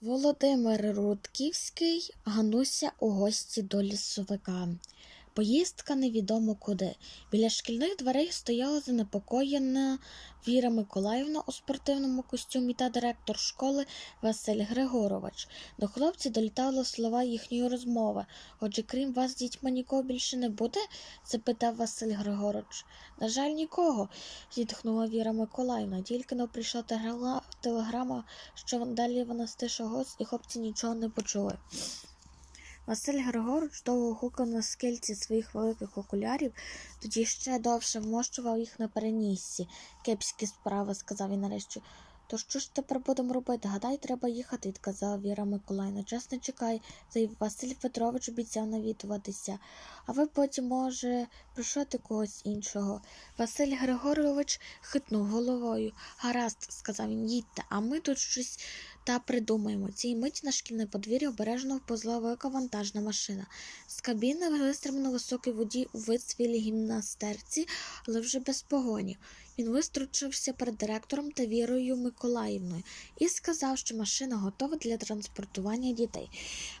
Володимир Рудківський Гануся у гості до лісовика. Поїздка невідомо куди. Біля шкільних дверей стояла занепокоєна Віра Миколаївна у спортивному костюмі та директор школи Василь Григорович. До хлопців долітали слова їхньої розмови. Отже, крім вас, дітьми нікого більше не буде? запитав Василь Григорович. На жаль, нікого, зітхнула Віра Миколаївна. Тільки но прийшла телеграма, що далі вона стиша гость, і хлопці нічого не почули. Василь Григорович довго гукав на скельці своїх великих окулярів, тоді ще довше вмощував їх на переніссі. Кепські справи, сказав він нарешті. То що ж тепер будемо робити? Гадай, треба їхати, відказала Віра Миколаївна. Час не чекай, заявив Василь Петрович обіцяв навідуватися. А ви потім, може, пришлете когось іншого. Василь Григорович хитнув головою. Гаразд, сказав він, їдьте, а ми тут щось та придумаємо. Цій миті на шкільне подвір'я обережно впозла велика вантажна машина. З кабіни вистрибнув високий водій у вицвілій гімнастерці, але вже без погоні. Він вистручився перед директором та Вірою Миколаївною і сказав, що машина готова для транспортування дітей.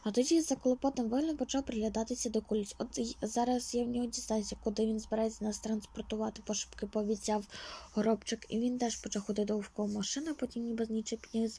А тоді за клопотним виглядом почав приглядатися до коліс. От зараз я в нього дізнаюся, куди він збирається нас транспортувати, пошепки пообіцяв горобчик, і він теж почав ходити довкола машини, потім ніби з нічого підняв з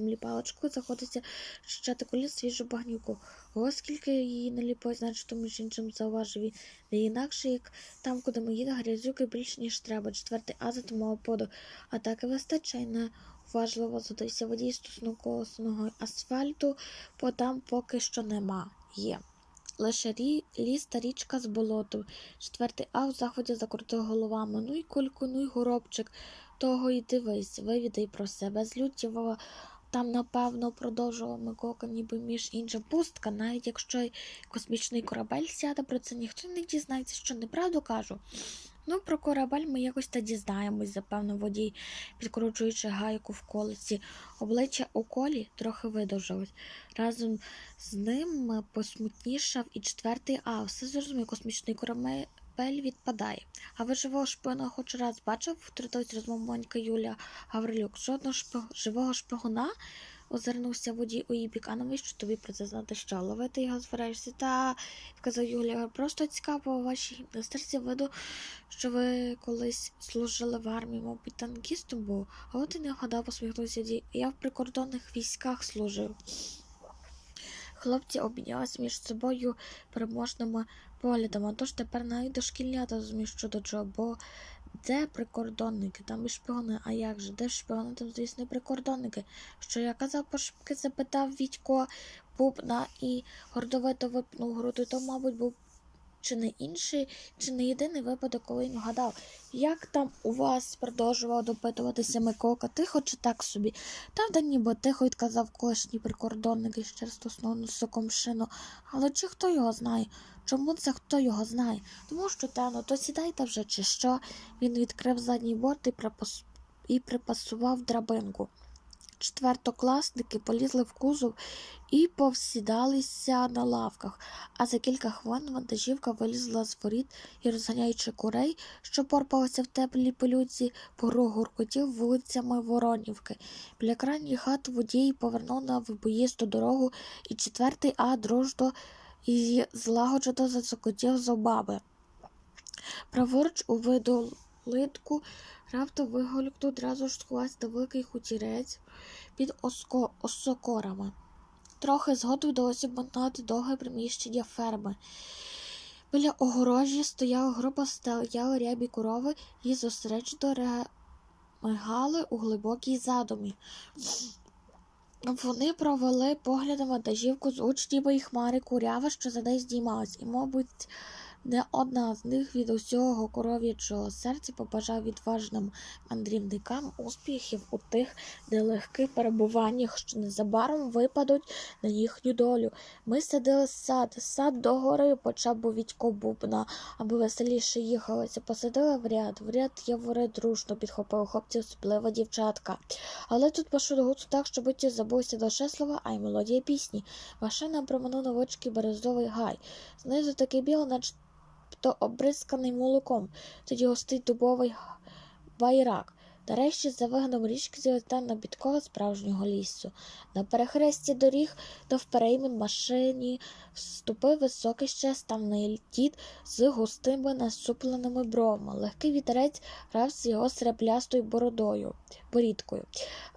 землі заходиться щати коліс свіжу багнюку. Ось скільки її наліпає, значить, між іншим зауважив він. Не інакше, як там, куди ми їдемо, грязюки більш ніж треба. Четвертий А затумав поду. А так і вистачає на уважливо задався водій стосунку косного асфальту, бо там поки що нема. Є. Лише рі, ліс та річка з болоту. Четвертий А в заході закрутив головами. Ну й кульку, ну й горобчик. Того й дивись, вивідай про себе. З лютєвого там, напевно, продовжував Микока, ніби між іншим пустка, навіть якщо космічний корабель сяде, про це ніхто не дізнається, що неправду кажу. Ну, про корабель ми якось та дізнаємось, запевнив водій, підкручуючи гайку в колесі. Обличчя у трохи видовжилось. Разом з ним посмутнішав і четвертий А. Все зрозумів, космічний корабель відпадає. А ви живого шпигуна хоч раз бачив? втрутилась розмову Монька Юлія Гаврилюк. Жодного шпиг... живого шпигуна? озирнувся водій у її бік. А навіщо тобі про це знати, що ловити його збираєшся? Та, вказав Юлія, просто цікаво у вашій гімнастерці виду, що ви колись служили в армії, мабуть, танкістом був. А от і не вгадав, посміхнувся дій. Я в прикордонних військах служив. Хлопці обмінялися між собою переможними поглядами. ж тепер навіть дошкільнята розуміють, що до чого, бо де прикордонники? Там і шпіони. А як же? Де шпіони. Там, звісно, і прикордонники. Що я казав, пошепки запитав Вітько Бубна і гордовито випнув груди, то, мабуть, був чи не інший, чи не єдиний випадок, коли він вгадав. Як там у вас продовжував допитуватися Микока, тихо чи так собі? Де ніби тихо відказав колишній прикордонник із черстосного носоком шину. Але чи хто його знає? Чому це хто його знає? Тому що темно, то сідайте вже чи що. Він відкрив задній борт і, припас... і припасував драбинку. Четвертокласники полізли в кузов і повсідалися на лавках, а за кілька хвилин вантажівка вилізла з воріт і, розганяючи курей, що порпалися в теплій пилюці, пору гуркотів вулицями Воронівки. Біля крайньої хати водій повернув на вибоїсту дорогу, і четвертий А дружно і злагоджено зацокотів зубами. Праворуч у видолитку раптом виголькнув одразу ж сховався великий хутірець під оско... осокорами. Трохи згодом вдалося обминати довге приміщення ферми. Біля огорожі стояла група стояли рябі корови і зосереджено ремигали у глибокій задумі. Вони провели поглядом вантажівку з учнями і хмари курява, що за нею здіймалась, і, мабуть, не одна з них від усього коров'ячого серця побажав відважним мандрівникам успіхів у тих нелегких перебуваннях, що незабаром випадуть на їхню долю. Ми садили сад, сад догори, почав був Вітько бубна, аби веселіше їхалося. Посадили в ряд, в ряд явори дружно підхопили хлопці, особливо дівчатка. Але тут пошли гуцу так, що ті забулися лише слова, а й мелодія пісні. Машина проминув невеличкий березовий гай. Знизу такий білий, наче то обризканий молоком, тоді гостий дубовий байрак. Нарешті за вигином річки злетав на підкова справжнього лісу. На перехресті доріг до впереймен машині вступив високий ще ставний дід з густими насупленими бровами. Легкий вітерець грав з його среблястою бородою, борідкою.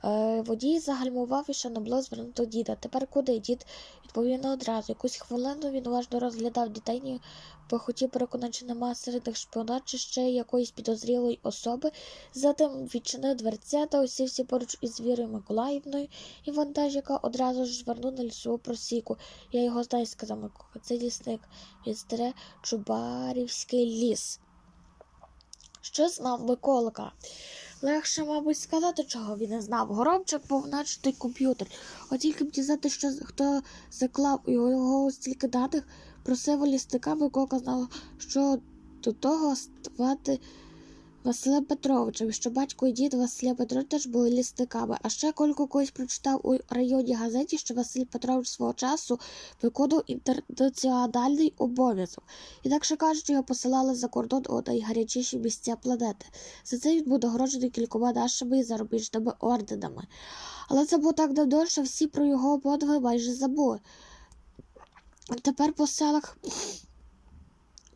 Е, водій загальмував і шанобlo звернуто діда. Тепер куди? Дід відповів не одразу. Якусь хвилину він уважно розглядав дітей, ніби хотів переконати, чи нема серед них шпіона, чи ще якоїсь підозрілої особи. Затим відчинив дверця та усівся поруч із Вірою Миколаївною, і вантаж, яка одразу ж звернув на лісову просіку. Я його знаю, сказав Микола. Це лісник. Він стере Чубарівський ліс. Що знав Миколка? Легше, мабуть, сказати, чого він не знав. Горобчик був начатий комп'ютер. От тільки б дізнати, що хто заклав його стільки даних про сиву лістика, Миколка знав, що до того ставати Василем Петровичем, що батько і дід Василя Петровича були лісниками. А ще Колько колись прочитав у районній газеті, що Василь Петрович свого часу виконував інтернаціональний обов'язок. Інакше кажучи, його посилали за кордон у найгарячіші місця планети. За це він був нагороджений кількома нашими і зарубіжними орденами. Але це було так давно, що всі про його подвиги майже забули. Тепер по селах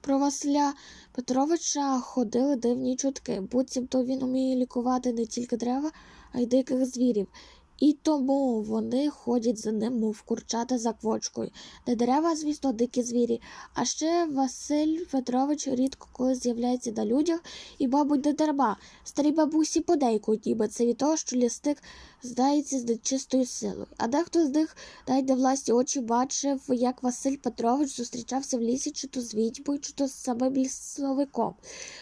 про Василя Петровича ходили дивні чутки, буцімто він уміє лікувати не тільки дерева, а й диких звірів. І тому вони ходять за ним, мов курчата за квочкою. Не дерева, звісно, дикі звірі. А ще Василь Петрович рідко коли з'являється на людях, і, мабуть, не дарма. Старі бабусі подейкують, ніби це від того, що лістик здається з нечистою силою. А дехто з них навіть на власні очі бачив, як Василь Петрович зустрічався в лісі, чи то з відьмою, чи то з самим лісовиком.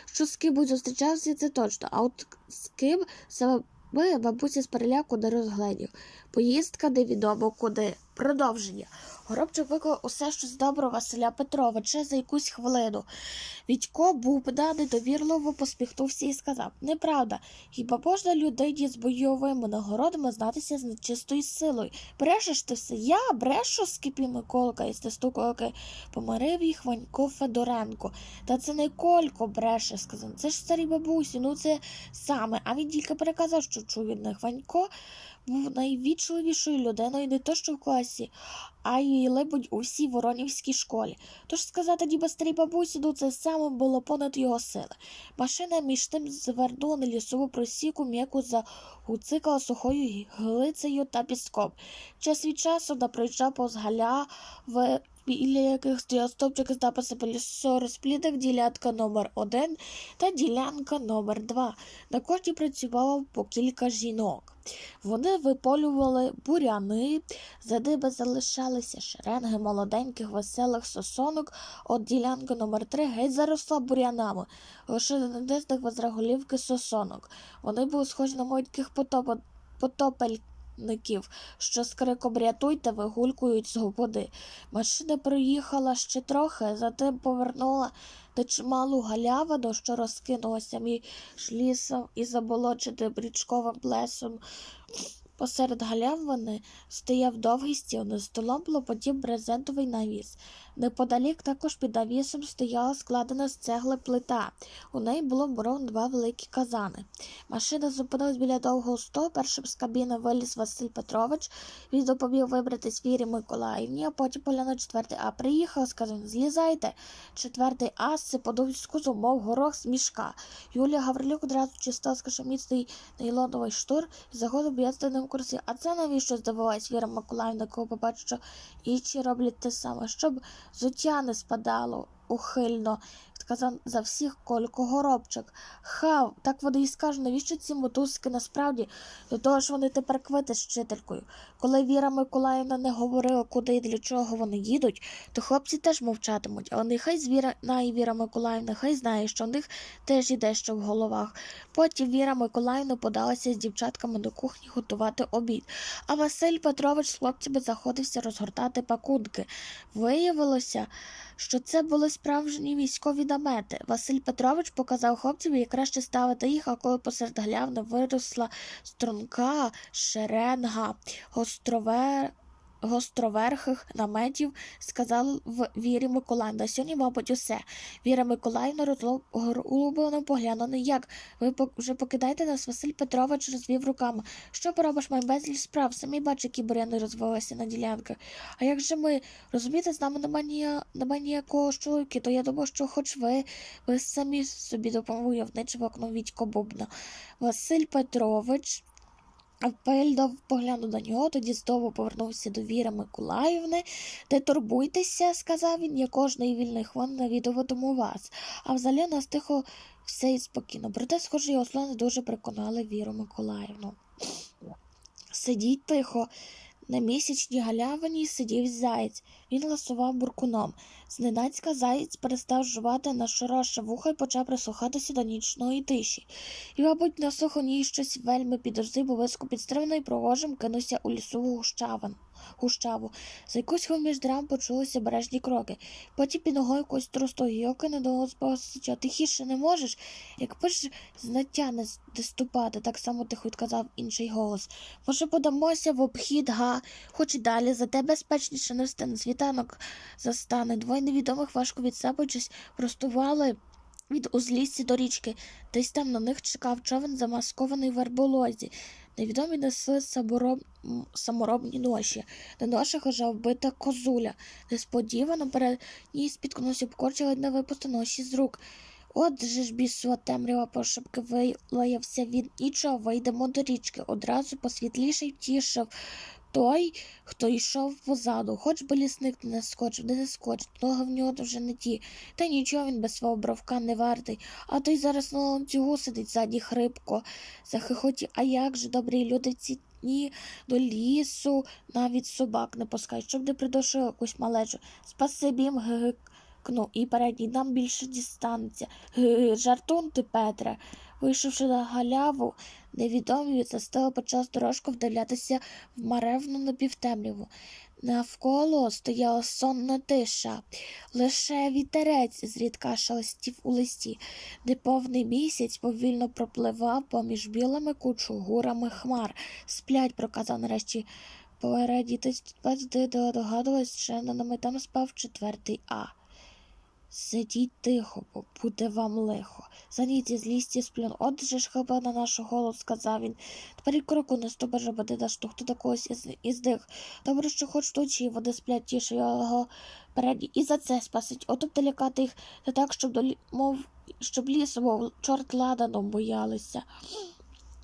Що з ким зустрічався, це точно. А от з ким саме ми бабусі з переляку не розгледів. Поїздка невідомо куди. Продовження. Горобчик виклав усе щось добре Василя Петровича за якусь хвилину. Відько був да недовірливо посміхнувся і сказав Неправда, хіба можна людині з бойовими нагородами знатися з нечистою силою? Брешеш ти все? Я брешу, скипів Миколка і стестукоки помирив їх Ванько Федоренко. Та це не Колько бреше, сказав. Це ж старі бабусі, ну це саме. А він тільки переказав, що чув від них Ванько був найвічливішою людиною не то що в класі, а й, либудь, у всій воронівській школі. Тож сказати діба старій бабусі, ну це саме було понад його сили. Машина між тим звернула на лісову просіку, м'яку загуцикала сухою глицею та піском. Час від часу вона проїжджав повз галя в біля яких стояв стовпчик з написами лісорозплідок, ділянка номер 1 та ділянка номер 2 На кожній працювало по кілька жінок. Вони виполювали буряни, за ними залишалися шеренги молоденьких веселих сосонок, от ділянка номер 3 геть заросла бурянами, лише на низних возраголівки сосонок. Вони були схожі на маленьких потоп... що з криком рятуйте вигулькують з губоди. Машина проїхала ще трохи, затим повернула на чималу галявину, що розкинулася між лісом і заболоченим річковим плесом. Посеред галявини стояв довгий стіл, на столом було потім брезентовий навіс. Неподалік також під навісом стояла складена з цегли плита. У неї було боров два великі казани. Машина зупинилась біля довгого столу. Першим з кабіни виліз Василь Петрович. Він допоміг вибратись Вірі Миколаївні, а потім поглянув четвертий А. Приїхав, сказав, злізайте. Четвертий А сипадув з кузу, мов горох з мішка. Юлія Гаврилюк одразу чистила скашеміцний нейлоновий штур і заходив б'ястинним курсі. А це навіщо здивувалась Віра Миколаївна, коли побачив, що інші роблять те саме, щоб зуття не спадало ухильно. Сказав за всіх Колько Горобчик. Хав, так вони і скажуть, навіщо ці мотузки насправді? До того ж вони тепер квити з вчителькою. Коли Віра Миколаївна не говорила, куди і для чого вони їдуть, то хлопці теж мовчатимуть, а нехай звіра і Віра Миколаївна, хай знає, що в них теж іде що в головах. Потім Віра Миколаївна подалася з дівчатками до кухні готувати обід, а Василь Петрович з хлопцями заходився розгортати пакунки. Виявилося, що це були справжні військові намети. Василь Петрович показав хлопцям, як краще ставити їх, а коли посеред галявни виросла струнка, шеренга, гострове. Гостроверхих наметів, сказала в Вірі Миколаївна. Сьогодні, мабуть, усе. Віра Миколаївна розлублено поглянула. «Ну Як? Ви вже покидаєте нас? Василь Петрович розвів руками. Що поробиш, май безліч справ? Самі бачиш, які буряни розвилися на ділянках. А як же ми? Розумієте, з нами немає нія- немає ніякого чоловіка, то я думав, що хоч ви, ви самі собі допомогли вночі в окно Вітько Бубна. Василь Петрович пильно поглянув на нього, тоді знову повернувся до Віри Миколаївни. Не турбуйтеся, сказав він, я кожної вільної хвилини навідуватиму вас. А взагалі нас тихо все і спокійно. Проте, схоже, його слова дуже переконали Віру Миколаївну. Сидіть тихо. На місячній галявині сидів заєць. Він ласував буркуном. Зненацька заєць перестав жувати на широше вуха і почав прислухатися до нічної тиші. І, мабуть, на сухоні щось вельми підожди, бо виску підстримано і прогожим кинувся у лісову гущавин. Гущаву. За якусь хвилю між драм почулися бережні кроки. Потім під ногою якось тросту не до спосича. Тихіше не можеш? Якби ж знаття не ступати, так само тихо відказав інший голос. Може, подамося в обхід, га, хоч і далі, зате безпечніше не встане. Світанок застане. Двоє невідомих важко відсапуючись, простували від узлісся до річки. Десь там на них чекав човен, замаскований в арболозі. Невідомі несли самороб... саморобні ноші. На ношах вже вбита козуля. Несподівано перед ній спіткнувся покорчі, ледь не випусти ноші з рук. От же ж бісова темрява пошепки вилаявся він. Нічого, вийдемо до річки. Одразу посвітліше й втішив той, хто йшов позаду. Хоч би лісник не скочив, не скочив, ноги в нього вже не ті. Та нічого він без свого бровка не вартий. А той зараз на ланцюгу сидить ззаді хрипко, захихоті. А як же добрі люди ці дні до лісу навіть собак не пускають, щоб не придушили якусь малечу. Спасибі їм гикнув і передній нам більше дістанеться. Жартун ти, Петре. Вийшовши на галяву, невідомі від застили почав дорожку вдивлятися в маревну напівтемряву. Навколо стояла сонна тиша, лише вітерець зрідка шелестів у листі, де повний місяць повільно пропливав поміж білими кучугурами хмар. Сплять, проказав нарешті порадітись, де догадувались, що на там спав четвертий А. Сидіть тихо, бо буде вам лихо. Заніті злісті сплюн. От же ж хіба на наш голос, сказав він. Тепер і кроку не ступа жаба да штовхти до когось із, із дих. Добре, що хоч тучі води сплять тіше його переді. І за це спасить. Ото б делікати їх та так, щоб до лі- мов, щоб лісу, мов чорт ладаном боялися.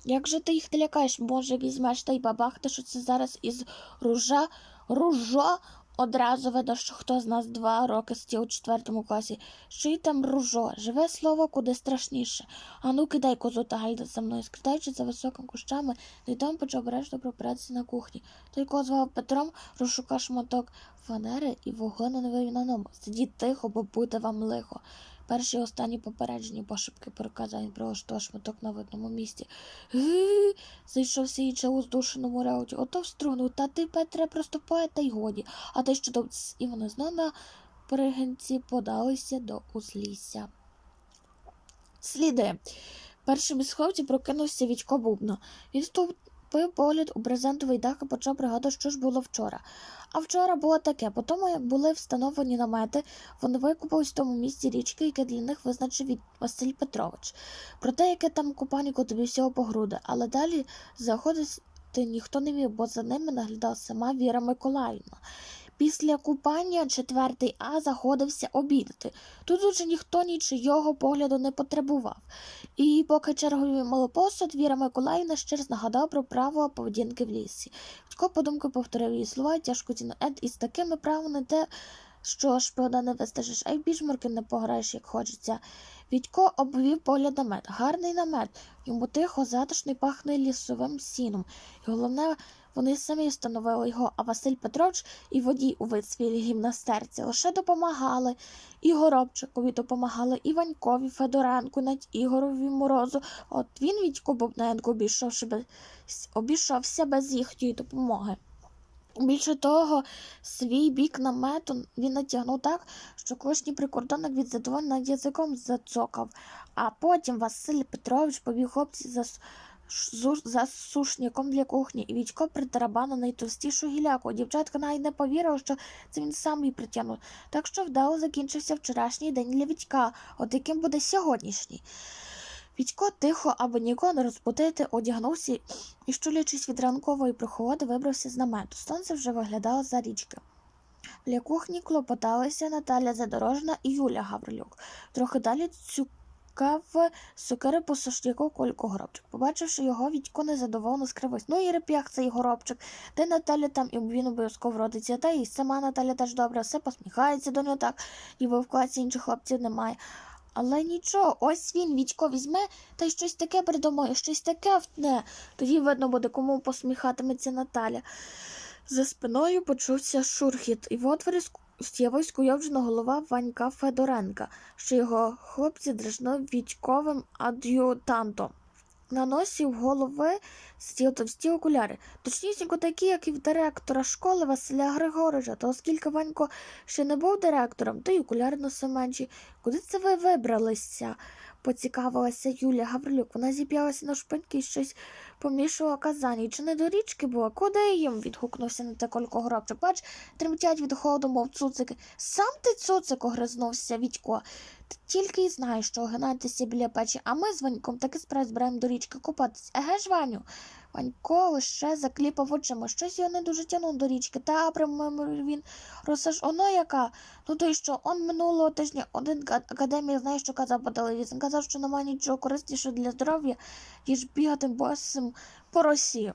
Як же ти їх не лякаєш? Може, візьмеш та й бабахтеш що це зараз із ружа, ружо? Одразу видно, що хто з нас два роки сидів у четвертому класі. Що й там ружо, живе слово куди страшніше. Ану, кидай козу та гайда за мною. Скридаючи за високими кущами, невідомо почав обережно пропиратися на кухні. Той кого звав Петром, розшукав шматок фанери і вогонь на ньому. Сидіть тихо, бо буде вам лихо. Перші і останні попереджені пошепки переказав він прилаштував шматок на видному місці. Ги. Зайшовся і у здушеному реуті. Ото вструнув. Та ти, Петре, просто поет, та й годі. А те, що до і вони знову на перегинці подалися до узлісся. Сліди. Першим із хлопців прокинувся Вітько Бубно. Він вступив погляд у брезентовий дах і почав пригадувати, що ж було вчора. А вчора було таке, по як були встановлені намети, вони викупались в тому місці річки, яке для них визначив Василь Петрович. Про те, яке там купаніку тобі всього по груди, але далі заходити ніхто не міг, бо за ними наглядала сама Віра Миколаївна. Після купання четвертий А заходився обідати. Тут уже ніхто нічийого погляду не потребував. І поки чергові мали посуд, Віра Миколаївна ще раз нагадала про право поведінки в лісі. Тько подумки повторив її слова, тяжко ціну Ед із такими правами те, що правда не вистежиш, а й бішмарки не пограєш, як хочеться. Відько обвів погляд намет. Гарний намет. Йому тихо, затишно й пахне лісовим сіном. І головне, вони самі встановили його, а Василь Петрович і водій у вицвілі гімнастерці лише допомагали. І Горобчикові допомагали, і Ванькові, Федоренку, навіть Ігорові Морозу. От він Відько Бубненко обійшовши без, обійшовся без їхньої допомоги. Більше того, свій бік намету він натягнув так, що колишній прикордонник від задоволення язиком зацокав. А потім Василь Петрович побіг хлопці за с- за сушняком для кухні, і Вітько притарабанив найтовстішу гіляку. Дівчатка навіть не повірила, що це він сам її притягнув. Так що вдало закінчився вчорашній день для Вітька, от яким буде сьогоднішній. Вітько тихо, аби нікого не розбудити, одягнувся і, щулячись від ранкової прохолоди, вибрався з намету. Сонце вже виглядало за річки. Для кухні клопоталися Наталя Задорожна і Юля Гаврилюк. Трохи далі цюкав з сокири по сушняку Колько Горобчик. Побачивши його, Вітько незадоволено скривився. Ну і реп'ях цей горобчик. Де Наталя там і він обов'язково родиться. Та і сама Наталя теж добре, все посміхається до нього так, ніби в класі інших хлопців немає. Але нічого, ось він Вітько візьме та й щось таке придумає, щось таке втне. Тоді видно буде, кому посміхатиметься Наталя. За спиною почувся шурхіт, і в отворі ск- з'явилась куйовджена голова Ванька Федоренка, що його хлопці дражнив військовим ад'ютантом. На носі в голови сиділи товсті окуляри, точнісінько такі, як і в директора школи Василя Григоровича. Та оскільки Ванько ще не був директором, то й окуляри носив менші. Куди це ви вибралися? поцікавилася Юлія Гаврилюк. Вона зіп'ялася на шпиньки і щось помішувала казані. Чи не до річки було? Куди їм? відгукнувся на те колько горобчик. Бач, тремтять від холоду, мов цуцики. Сам ти цуцик, огризнувся Вітько. Ти тільки й знаєш, що огинатися біля печі, а ми з Ваньком таки справді збираємо до річки купатись. Еге ж, Ваню? Ванько лише закліпав очима. Щось його не дуже тягнув до річки. Та промимрив він. Роса ж оно яка. Ну то й що, он минулого тижня один академік, знаєш, що казав по телевізору. Казав, що немає нічого кориснішого для здоров'я, ніж бігати босим по росі.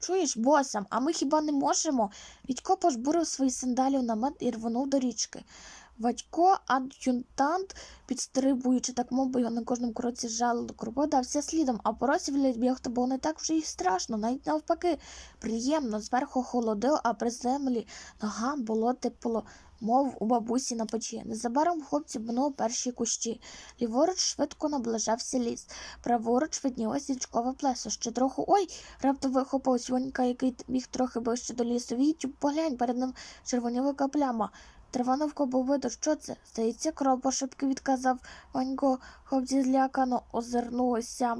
Чуєш, босам, а ми хіба не можемо? Відько пожбурив свої сандалі в намет і рвонув до річки. Вадько, ад'юнтант, підстрибуючи так мовби, його на кожному кроці жало до дався слідом, а по році бігти було не так вже й страшно, навіть навпаки, приємно, зверху холодило, а при землі ногам було тепло, мов у бабусі на печі. Незабаром хлопці минули перші кущі. Ліворуч швидко наближався ліс. Праворуч виднілося річкове плесо. Ще трохи ой, раптом вихопилась Вонька, який біг трохи ближче до лісу. Вітю, поглянь, перед ним червоніла капляма. Трава навколо виду, що це? Здається, кров пошепки відказав Ванько. Хлопці злякано озирнулися.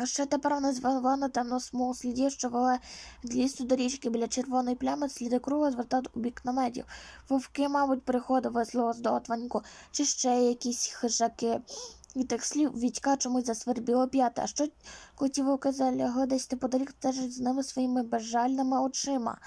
А ще тепер вона звела на темну смугу слідів, що вели від лісу до річки біля червоної плями, сліди круга звертали у бік наметів. Вовки, мабуть, приходили зло з чи ще якісь хижаки. Від тих слів Вітька чомусь засвербіло п'яти, а що коті вовки залягли десь неподалік стежить з ними своїми безжальними очима.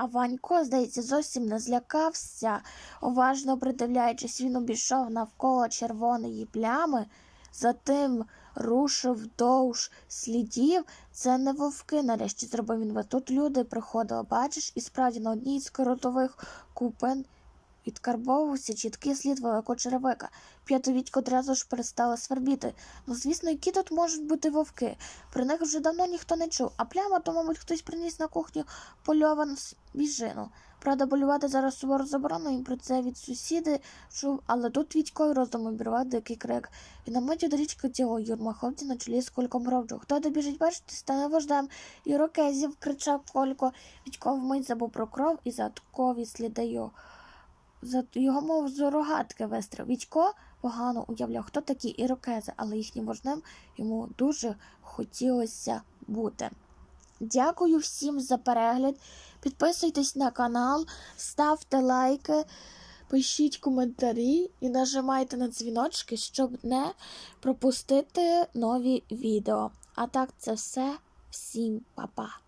А Ванько, здається, зовсім не злякався. Уважно придивляючись, він обійшов навколо червоної плями, затим рушив вдовж слідів. Це не вовки, нарешті зробив він. Тут люди приходили, бачиш, і справді на одній з коротових купин відкарбовувався чіткий слід великого черевика. П'ятовідько одразу ж перестали свербіти. Ну, звісно, які тут можуть бути вовки. Про них вже давно ніхто не чув, а пляма, то, мабуть, хтось приніс на кухню польовану біжину. Правда, полювати зараз суворо заборонено, і про це від сусіди чув, але тут Вітько роздум обірвав дикий крик. І на миті до річки тіло юрма хлопці на чолі з кольком гробджу. Хто добіжить бачити, стане вождем. Ірокезів, кричав Колько. Вітько вмить забув про кров і задкові сліди його. Його мов з рогатки вистрів. Вітько погано уявляв, хто такі ірокези, але їхнім вождем йому дуже хотілося бути. Дякую всім за перегляд. Підписуйтесь на канал, ставте лайки, пишіть коментарі і нажимайте на дзвіночки, щоб не пропустити нові відео. А так, це все. Всім па-па.